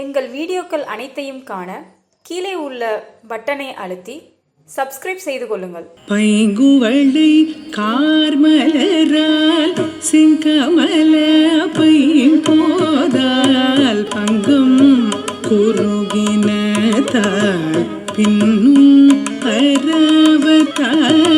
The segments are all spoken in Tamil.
எங்கள் வீடியோக்கள் அனைத்தையும் காண கீழே உள்ள பட்டனை அழுத்தி சப்ஸ்கிரைப் செய்து கொள்ளுங்கள். பைங்குவளை கார்மலரால் செங்கமல பைம்போதால் பங்கும் குறுகின பின்னும் பரவத்தால்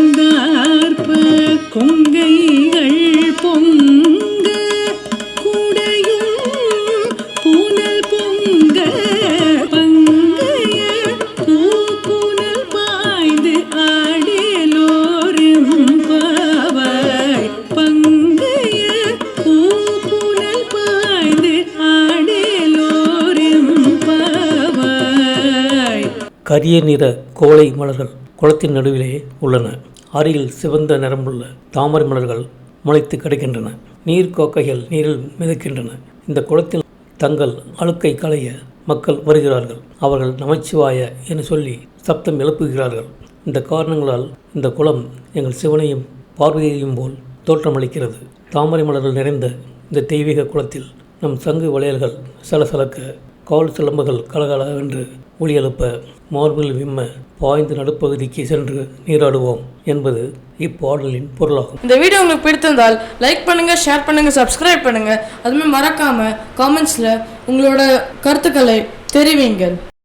கரிய நிற கோலை மலர்கள் குளத்தின் நடுவிலே உள்ளன. அருகில் சிவந்த நிறமுள்ள தாமரை மலர்கள் முளைத்து கிடக்கின்றன. நீர் கோக்கைகள் நீரில் மிதக்கின்றன. இந்த குளத்தில் தங்கள் அழுக்கை களைய மக்கள் வருகிறார்கள். அவர்கள் நமச்சிவாய என சொல்லி சப்தம் எழுப்புகிறார்கள். இந்த காரணங்களால் இந்த குளம் எங்கள் சிவனையும் பார்வதியையும் போல் தோற்றமளிக்கிறது. தாமரை மலர்கள் நிறைந்த இந்த தெய்வீக குளத்தில் நம் சங்கு வளையல்கள் சலசலக்க கால் சிலம்புகள் கலகலவென்று ஒளி எழுப்ப மார்பில் விம்ம பாய்ந்து நடுப்பகுதிக்கு சென்று நீராடுவோம் என்பது இப்பாடலின் பொருளாகும். இந்த வீடியோ உங்களுக்கு பிடித்திருந்தால் லைக் பண்ணுங்க ஷேர் பண்ணுங்க சப்ஸ்கிரைப் பண்ணுங்க. அதுமாதிரி மறக்காம காமெண்ட்ஸ்ல உங்களோட கருத்துக்களை தெரிவிங்கள்.